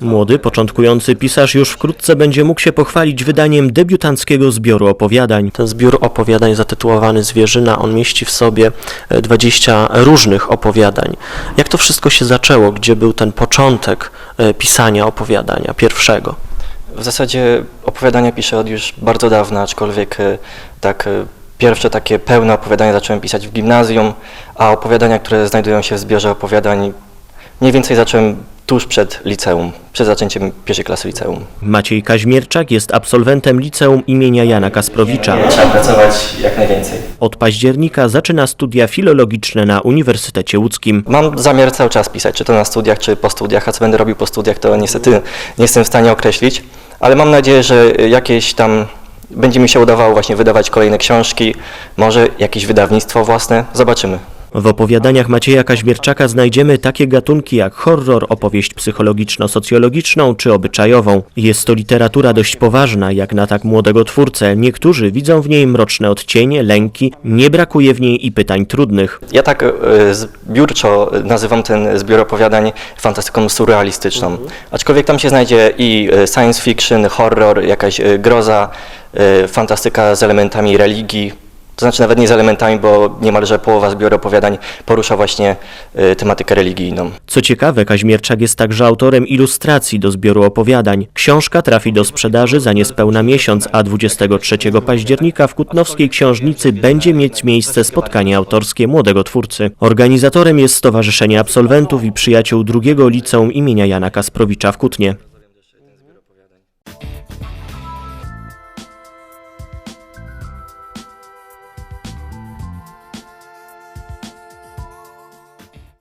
Młody, początkujący pisarz już wkrótce będzie mógł się pochwalić wydaniem debiutanckiego zbioru opowiadań. Ten zbiór opowiadań zatytułowany Zwierzyna, on mieści w sobie e, 20 różnych opowiadań. Jak to wszystko się zaczęło? Gdzie był ten początek e, pisania opowiadania pierwszego? W zasadzie opowiadania piszę od już bardzo dawna, aczkolwiek e, tak e, pierwsze takie pełne opowiadania zacząłem pisać w gimnazjum, a opowiadania, które znajdują się w zbiorze opowiadań mniej więcej zacząłem tuż przed liceum, przed zaczęciem pierwszej klasy liceum. Maciej Kaźmierczak jest absolwentem liceum imienia Jana Kasprowicza. Trzeba pracować jak najwięcej. Od października zaczyna studia filologiczne na Uniwersytecie Łódzkim. Mam zamiar cały czas pisać, czy to na studiach, czy po studiach, a co będę robił po studiach, to niestety nie jestem w stanie określić, ale mam nadzieję, że jakieś tam będzie mi się udawało właśnie wydawać kolejne książki, może jakieś wydawnictwo własne, zobaczymy. W opowiadaniach Macieja Kaźmierczaka znajdziemy takie gatunki jak horror, opowieść psychologiczno-socjologiczną czy obyczajową. Jest to literatura dość poważna, jak na tak młodego twórcę. Niektórzy widzą w niej mroczne odcienie, lęki, nie brakuje w niej i pytań trudnych. Ja tak e, zbiórczo nazywam ten zbiór opowiadań fantastyką surrealistyczną. Aczkolwiek tam się znajdzie i e, science fiction, horror, jakaś e, groza, fantastyka z elementami religii. To znaczy nawet nie z elementami, bo niemalże połowa zbioru opowiadań porusza właśnie e, tematykę religijną. Co ciekawe, Kaźmierczak jest także autorem ilustracji do zbioru opowiadań. Książka trafi do sprzedaży za niespełna miesiąc, a 23 października w Kutnowskiej Książnicy będzie mieć miejsce spotkanie autorskie młodego twórcy. Organizatorem jest Stowarzyszenie Absolwentów i Przyjaciół drugiego Liceum imienia Jana Kasprowicza w Kutnie.